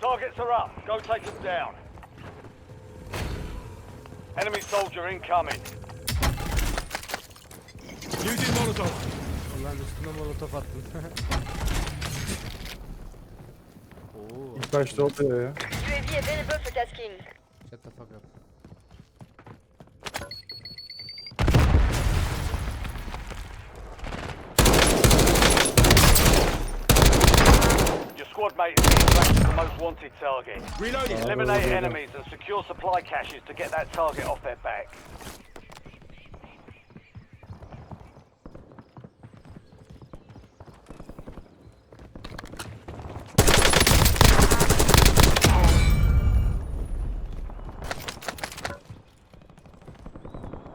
Targets are up. Go take them down. Enemy soldier incoming. Using Molotov. Ulan üstüne molotof attın. Oo, İlk başta oluyor ya. UAV available for tasking. shut the fuck up. Squad mate is being the most wanted target. Reloading. Eliminate enemies and secure supply caches to get that target off their back.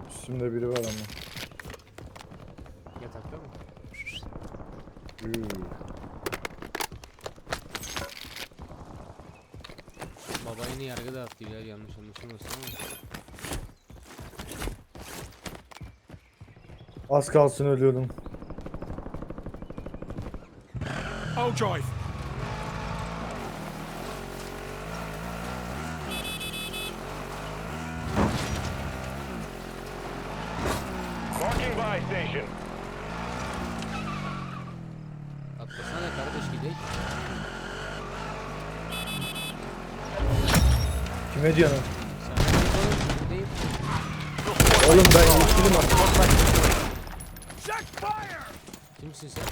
Üstümde biri var ama. Yatakta mı? Yuu. Yargı dağıttı ya yanlış anlaşılmasın ama. Az kalsın ölüyordum. I'll drive. Marking buy station. Atlasana kardeş gidelim. Kime diyorsun? Oğlum ben yeşilim artık. Check fire. Kimsin sen?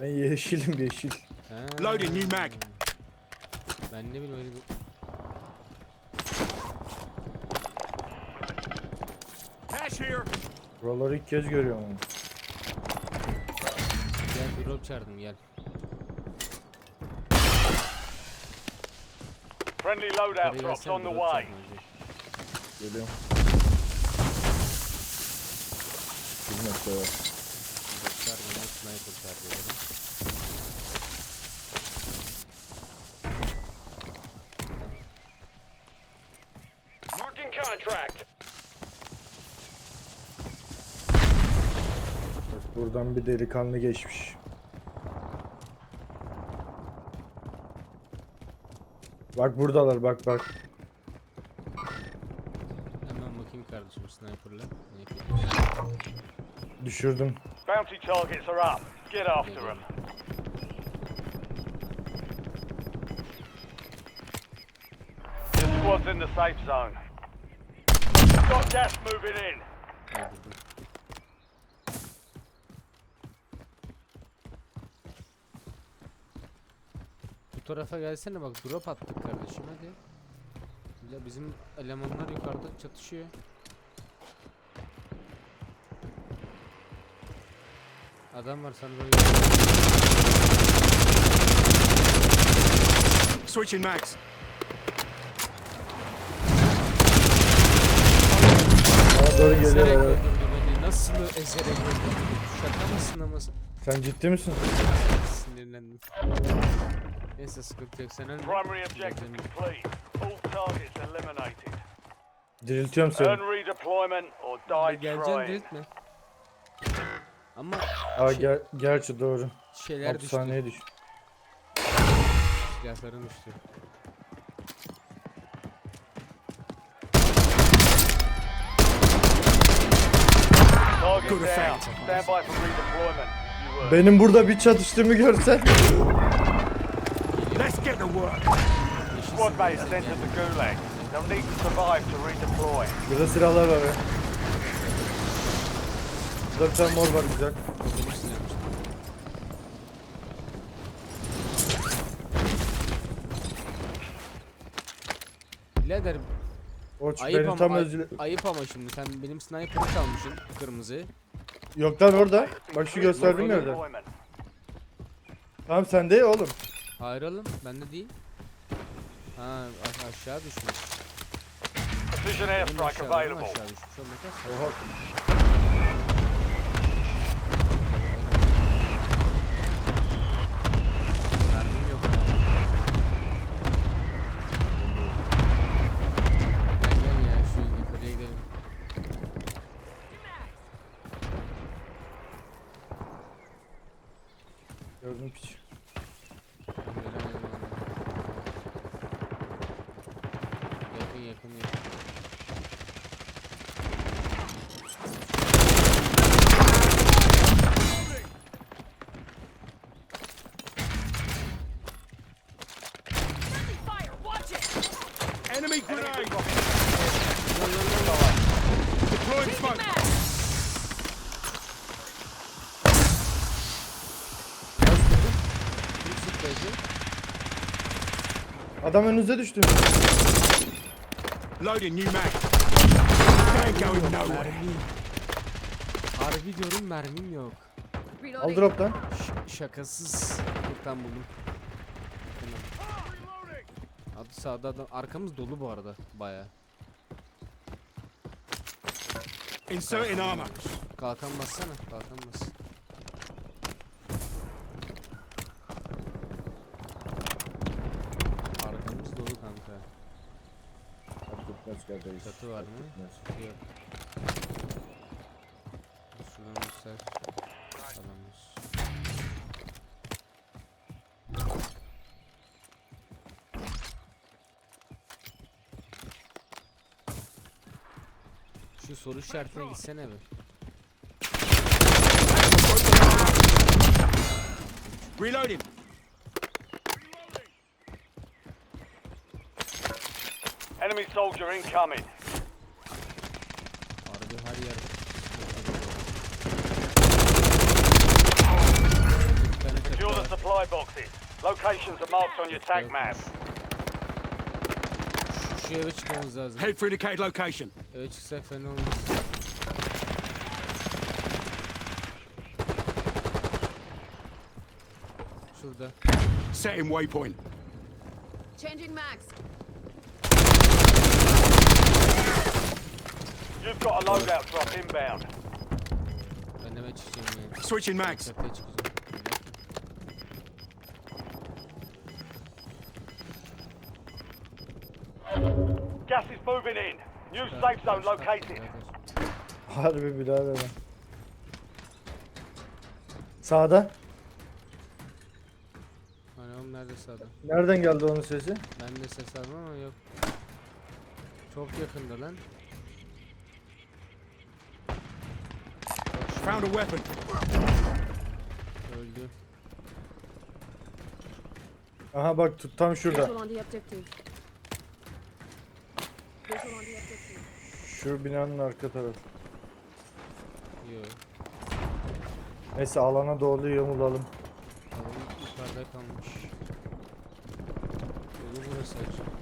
Ben yeşilim yeşil. Ha. Loading new mag. Ben ne bileyim öyle bir... Cash here. Buraları ilk kez görüyorum. Gel drop çağırdım gel. Friendly loadout drops on the way. çağırdım önce. Geliyorum. Bilmekte var. Drop çağırdım, sniper çağırdım. Marking contract. Bak buradan bir delikanlı geçmiş. Bak buradalar bak bak. Hemen bakayım kardeşim sniper'la. Düşürdüm. Bounty targets are up. Get after them. Your squad's in the safe zone. Got gas moving in. Bu tarafa gelsene bak drop attık kardeşim hadi. Ya bizim elemanlar yukarıda çatışıyor. Adam var sen böyle Switching. Bana doğru ezerek geliyorlar. öldürdü beni. Nasıl ezerek öldürdü? Şaka mısın ama Sen ciddi misin? sinirlendim. Neyse sıkıntı yok sen ölme. Primary objective complete. All targets eliminated. Diriltiyorum seni. Earn redeployment or die Geleceğim trying. diriltme. Ama Aa şey- ger gerçi doğru. şeyler düştü. Hapishaneye düş. Silahlarım düştü. Target Good down. effect. Stand by for redeployment. You were. Benim burada bir çatıştığımı görsen. Get to work. Squad mates entered the gulag. They'll need to survive to redeploy. Burada silahlar var ya. Burada bir tane mor var güzel. Birader O ayıp benim ama, tam ay- özür... ayıp ama şimdi sen benim sniper'ı çalmışsın kırmızı. Yok lan orada. Bak şu gösterdiğim yerde. Redeployment. Tamam sende ya oğlum. Hayır oğlum bende değil. Ha aşağı düşmüş. Precision airstrike available. aşağı düşmüş. Olmaz. Oha. Mermim yok. Gel gel ya şu yukarıya gidelim. Gördüm piç. Gel, gel, gel, gel. Aracı. Adam önünüze düştü. Loading new mag. Ain't going nowhere. Mermi. Harbi diyorum mermim yok. Al drop'tan. Ş- şakasız. Buradan buldum. Tamam. Adı sağda adam. Arkamız dolu bu arada. Baya. Inserting armor. Kalkan bassana. Kalkan bas. Arkamız dolu kanka. Çatı var mı? Yok. Şuradan göster. Alamıyoruz. Şu soru işaretine gitsene bir. Reloading. Enemy soldier incoming. Harbi her yer. Bir tane çatı Secure the var. supply boxes. Locations are marked on your tag map. Şu, şu eve çıkmamız lazım. Head for indicated location. Eve çıksak fena olmaz. Şurada. Setting waypoint. Changing max. You've got a loadout drop inbound. Ben eve çıkacağım ya. Switching mags. Tepeye çıkacağım. Gas is moving in. New safe zone located. Harbi birader. lan. Sağda. Hani oğlum nerede sağda? Nereden geldi onun sesi? Ben de ses aldım ama yok. Çok yakında lan. Found a weapon. öldü. Aha bak tut tam şurada. Visual on the objective. Visual on the objective. Şu binanın arka tarafı. Yok. Neyse alana doğru yamulalım. Oğlum yukarıda kalmış. Yolu burası açık.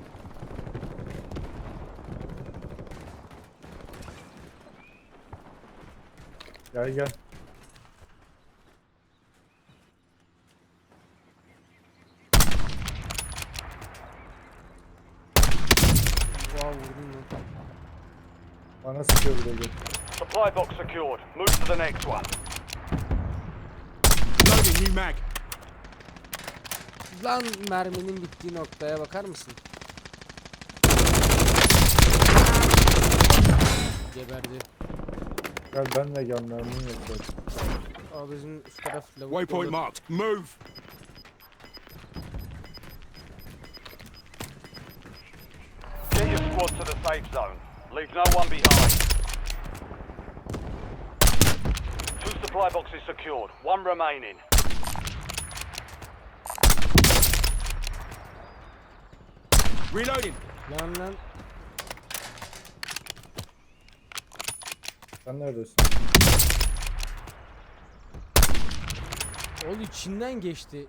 Gel gel. Wow vurdum lan. Bana sıkıyor bir de gel. Supply box secured. Move to the next one. Loading new mag. Lan merminin bittiği noktaya bakar mısın? Geberdi. Gel ben de gel mermim yok zaten. Aa bizim şu taraf lavuk Waypoint dolu. marked. Move. Get your squad to the safe zone. Leave no one behind. Two supply boxes secured. One remaining. Reloading. Lan lan. Sen neredesin? Oğlum içinden geçti.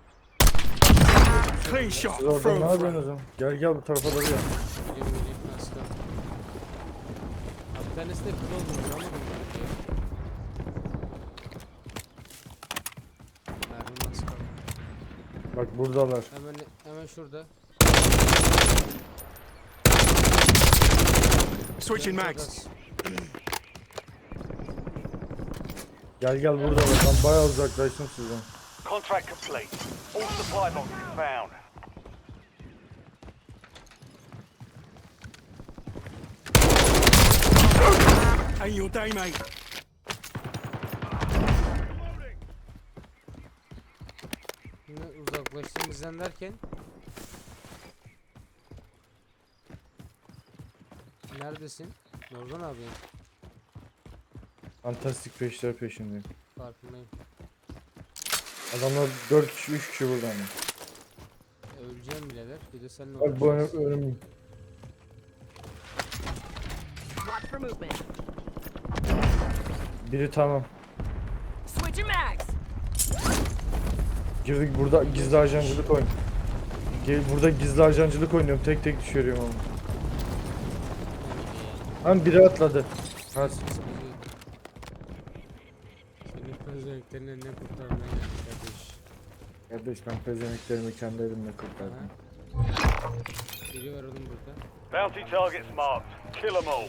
Clean shot. Siz orada ne throw. yapıyorsunuz? Gel gel bu tarafa doğru gel. Geliyorum geliyorum nasıl? Abi bir tanesi de kıl oldu vuramadım belki ya. Mermi nasıl kaldı? Bak buradalar. Hemen hemen şurada. Switching mags. Gel gel buradalar. Ben bayağı uzaklaştım sizden. Contract complete. All supply boxes found. Ain't your day, mate. Yine uzaklaştım bizden derken. Neredesin? Nurdan abi. Fantastik peşler peşindeyim. Farkındayım. Adamlar 4 kişi 3 kişi burada ama. Öleceğim birader. Bir de seninle Bak bu önüm, önüm. Watch for movement. Biri tamam. Switching mags. Girdik burada gizli ajancılık oyun. Gel burada gizli ajancılık oynuyorum. Tek tek düşürüyorum ama. Lan biri atladı. Ha, kardeş ben pezeneklerimi kendi elimle kurtardım. Biri var oğlum burada. Bounty targets marked. Kill them all.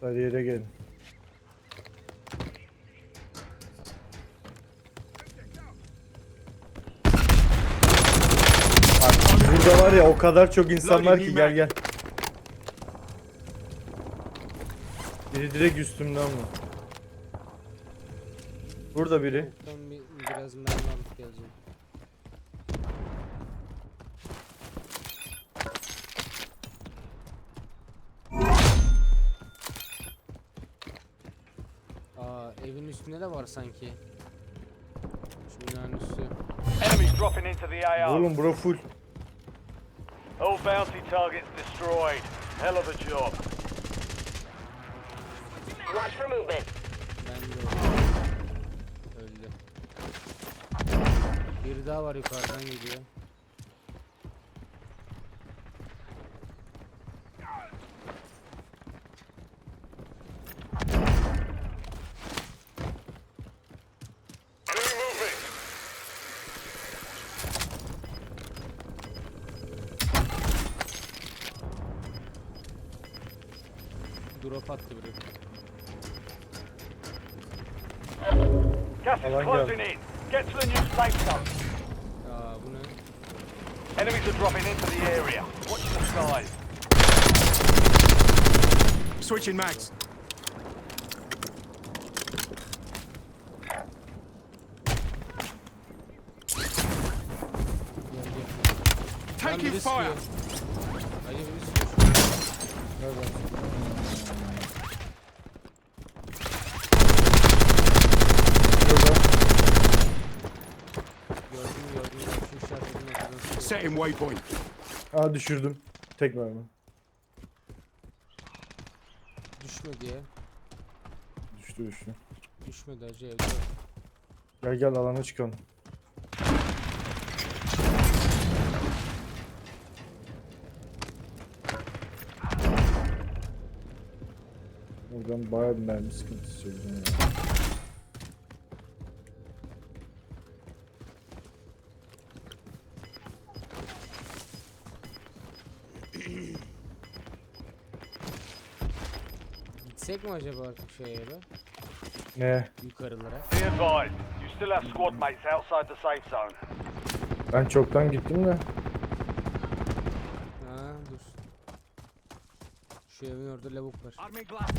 Hadi yere gelin. Burada var ya o kadar çok insan var ki gel gel. Biri direkt üstümden mi? Burada biri. Bir, biraz mermi alıp geleceğim. Aa evin üstünde de var sanki. Şu binanın üstü. Enemies dropping into the AO. Oğlum bura full. All bounty targets destroyed. Hell of a job. Watch for movement. Ben de öldü. Bir daha var yukarıdan gidiyor. Alan closing geldi. in. Get to the new safe zone. Aa bu ne? Enemies are dropping into the area. Watch the skies. Switching mags. Taking fire. sıkıyor. Hayır biri sıkıyor. Nereden? Setting waypoint. Aa düşürdüm. Tek mermi. Düşmedi ya. Düştü düştü. Düşmedi acı evde. Gel gel alana çıkalım. Buradan bayağı bir mermi sıkıntısı çekeceğim ya. Gitsek mi acaba artık şeye be? Ne? Yukarılara. Be advised, you still have squad mates outside the safe zone. Ben çoktan gittim de. Ha dur. Şu evin orada lavuk var. Army glass.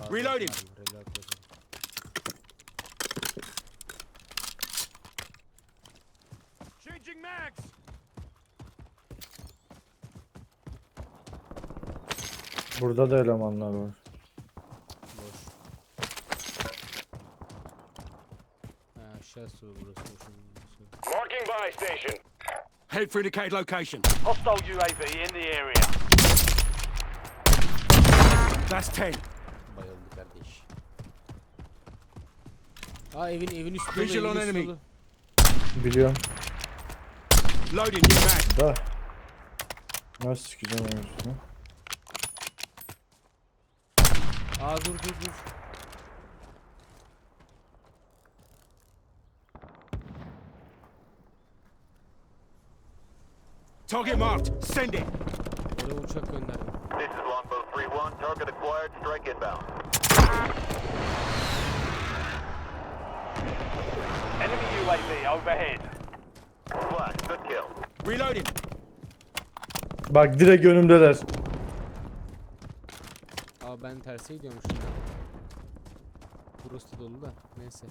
Aa, Reloading. reload Burada da elemanlar var. Boş. Ha aşağısı burası. Şunun Marking buy station. Head for indicated location. Hostile UAV in the area. That's 10. Bayıldı kardeş. Aa evin evin üstü Visual on enemy. Biliyorum. Loading new mag. Da. Nasıl sıkacağım onun üstüne? Aa dur dur dur. Target marked. Send it. Oraya uçak gönderdim. This is Longbow 3-1. Target acquired. Strike inbound. Enemy UAV overhead. Flash. Good kill. Reloading. Bak direkt önümdeler. Aa ben terse gidiyormuşum ya. Burası da dolu da neyse.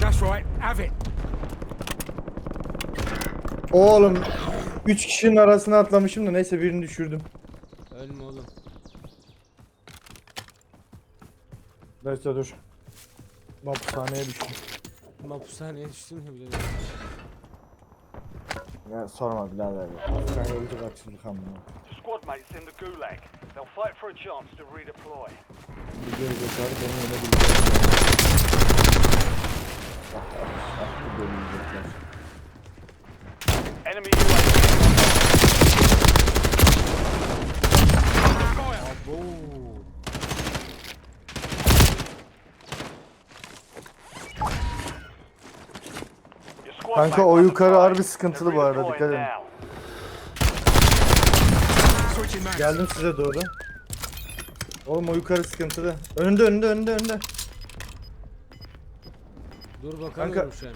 That's right. Have it. Oğlum 3 kişinin arasına atlamışım da neyse birini düşürdüm. Ölme oğlum. Neyse dur. Hapishaneye düştüm. Mahpushaneye düştün mü bile? Ya sorma birader ya. Hapishaneye öldü kaçırdık amına. Squad mates in the gulag. They'll fight for a chance to redeploy. Bir geri geçer beni yine bilecek. Bu bölünecekler. Enemy UAV. Abo. Kanka, o yukarı harbi sıkıntılı bu arada, dikkat edin. Geldim size doğru. Oğlum o yukarı sıkıntılı. Önünde önünde önünde önünde. Dur bakamıyorum şu an.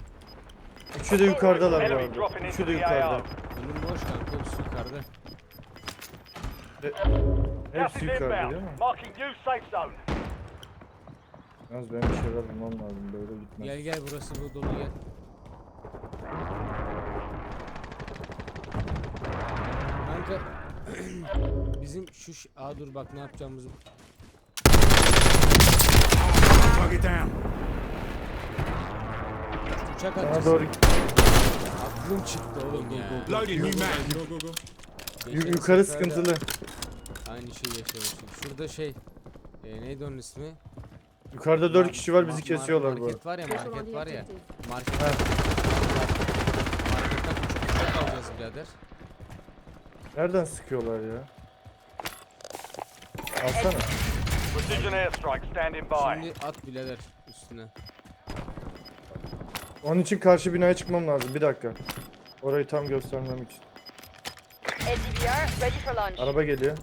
Üçü de yukarıdalar bu arada. Üçü de yukarıda. Önüm boş kanka üstü yukarıda. Gas Hepsi yukarıda değil mi? Marking new safe zone. Yalnız benim bir şeyler bulmam lazım böyle gitmez. Gel gel burası bu dolu gel. Kanka bizim şu ş- Aa dur bak ne yapacağımızı Target down. uçak Bana atacağız. doğru Aklım çıktı oğlum ya. Loading new mag. yu- Geçen yukarı seferde sıkıntılı. Aynı şeyi yaşamıştık. Şurada şey e, neydi onun ismi? Yukarıda 4 Mar- kişi var bizi mar- kesiyorlar bu arada. Market var ya market var ya. Market. Ha. Marketten uçak, uçak alacağız birader. Nereden sıkıyorlar ya? Alsana. Precision airstrike standing by. Şimdi at birader üstüne. Onun için karşı binaya çıkmam lazım. Bir dakika. Orayı tam göstermem için. SDVR ready for launch. Araba geliyor.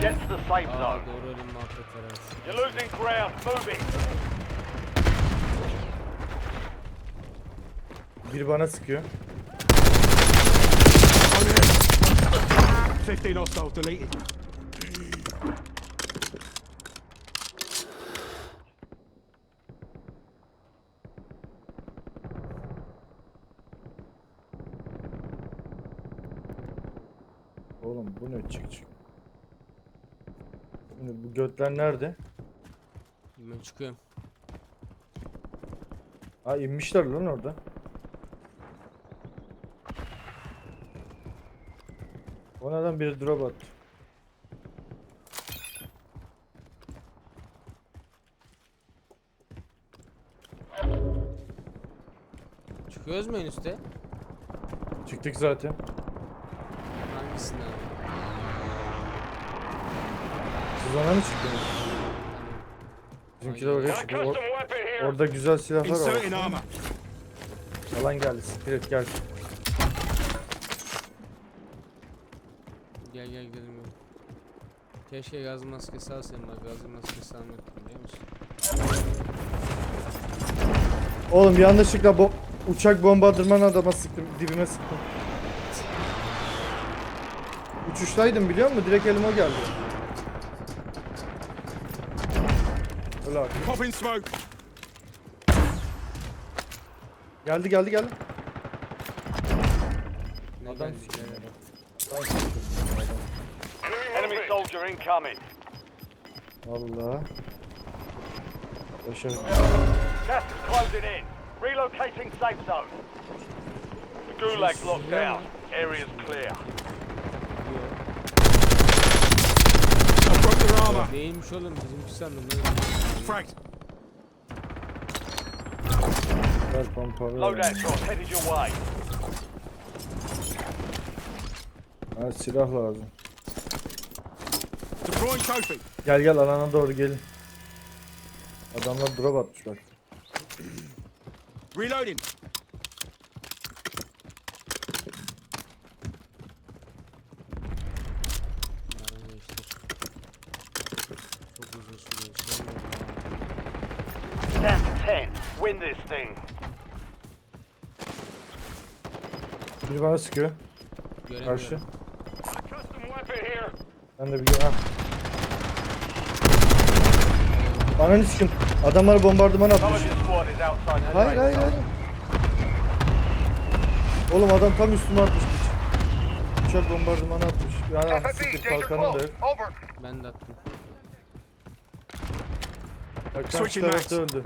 Get to the safe Aa zone. doğru bir muhabbet var evet. You're losing ground. Moving. Biri bana sıkıyor. 15 hostiles deleted. Oğlum bu ne çık çık. Şimdi bu götler nerede? Ben çıkıyorum. Ha inmişler lan orada. O neden biri drop attı? Çıkıyoruz mu en üste? Çıktık zaten. Hangisinden? Siz ona mı çıktınız? Bizimkiler oraya çıktı. Or- orada güzel silahlar var. Alan geldi. Siktir et gel. Gel gel gidelim yürü. Keşke gaz maskesi alsaydım bak gaz maskesi almadım biliyor musun? Oğlum yanlışlıkla bo- uçak bombardırman adama sıktım. Dibime sıktım. Uçuştaydım biliyor musun? Direkt elime geldi. Öyle abi. Popping smoke. Geldi geldi geldi. Ne Adam geldi soldier incoming. Allah. Başarı. Gas is closing in. Relocating safe zone. The gulag's locked down. Area's clear. Armor. Neymiş oğlum bizimki sandım. Fragged. Ver pompalı. Loadout shot headed your way. Ha, silah lazım. Gel gel alana doğru gelin. Adamlar drop atmış bak. Reloading. To 10. Win this thing. Biri bana sıkıyor. Göremiyorum. Karşı. Ben de bir ha. Ananı sikim. Adamlar bombardıman atmış. Hayır hayır hayır. Oğlum adam tam üstüme atmış. Uçak bombardımanı atmış. Yani siktir kalkanım da yok. Ben de attım. Bak karşı tarafta öldü.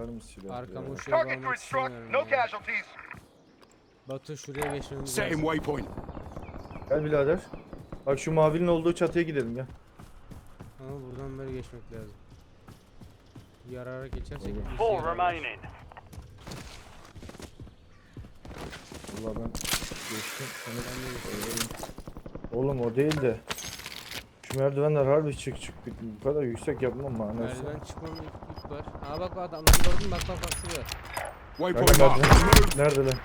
Var mı silah? Arkama ya? o şeyi almak istemiyorum ya. Batu şuraya geçmemiz Setting lazım. waypoint. Gel birader. Bak şu mavinin olduğu çatıya gidelim gel. Ama buradan böyle geçmek lazım. Yarara geçersek bizi Four yararlar. remaining. Valla ben geçtim. Seni Ben de geçtim. Oğlum o değil de. Şu merdivenler harbi çık çık. Bu kadar yüksek yapmam manası. Merdiven çıkmam ip var. Aa bak bak adamları gördün mü? Bak bak bak şurada. Waypoint Kanka marked. merdiven. Move. Nerede lan?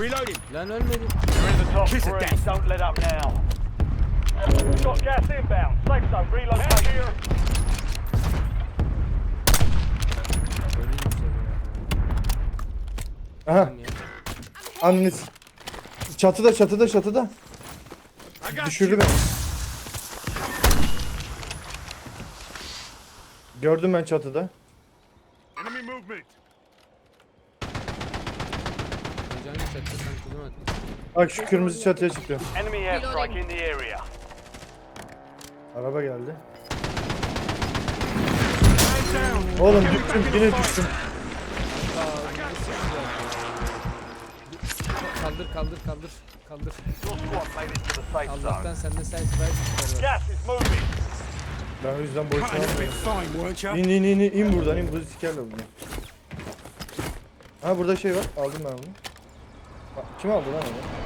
Reloading. Lan ölmedim. You're in the top Kiss of three. death. Don't let up now. We've got gas inbound. Safe zone relocated. here. Bu ya. Aha. Lan ya. Anneniz. Çatıda çatıda çatıda. Düşürdü beni. Gördüm ben çatıda. Heyecanlı sen at. Bak şu kırmızı çatıya çıktı. Enemy airstrike in the area. Araba geldi. Oğlum düştüm yine düştüm. Kaldır kaldır kaldır. Kaldır. Allah'tan sende side strike var. Ben o yüzden boşuna almıyorum. İn in in in, in buradan in bu sikerle bunu. Ha burada şey var. Aldım ben bunu. Ha, Kim aldı lan onu?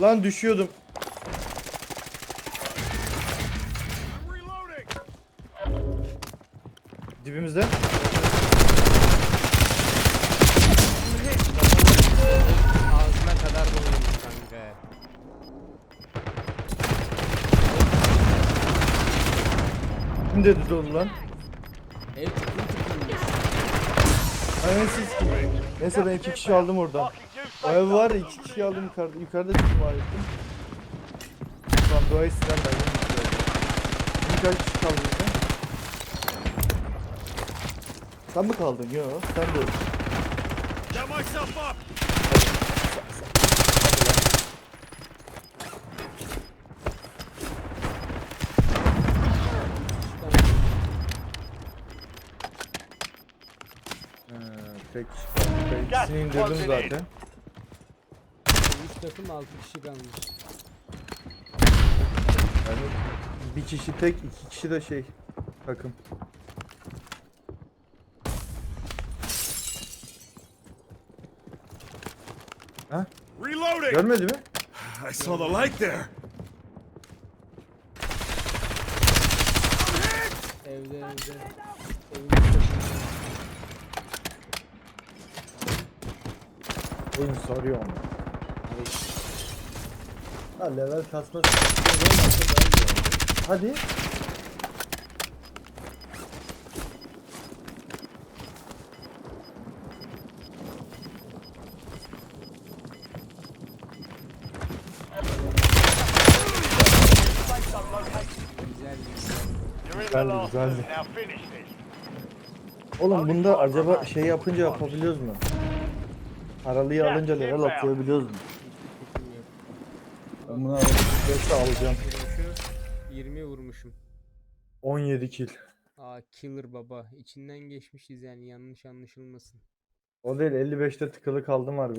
Lan düşüyordum. Dibimizde. Ağzına kadar doluymuş kanka. Kim dedi dolu lan? Ev tıklı tıklıymış. Aynen siz kim? Neyse ben iki kişi aldım oradan. O ev var ya iki kişi aldım yukarıda. Yukarıda kim var ettim. Tamam silen ben. Şimdi kaç kişi kaldı burada? Sen mi kaldın? Yok sen de. Up. Ha, tek Gel, ikisini indirdim zaten. 3 takım 6 kişi kalmış. Yani bir kişi tek, iki kişi de şey takım. Ha? Reloading. Görmedi mi? I saw the light there. Evde evde. Evin. Oyun sarıyor ama. Ha level kasma Hadi. Güzeldi. Oğlum bunda acaba şey yapınca yapabiliyoruz mu? Aralıyı alınca level atlayabiliyoruz mu? Ben bunu aralıkta alacağım. Vurmuşu 20 vurmuşum. 17 kill. Aa killer baba. İçinden geçmişiz yani yanlış anlaşılmasın. O değil 55'te tıkılı kaldım harbi.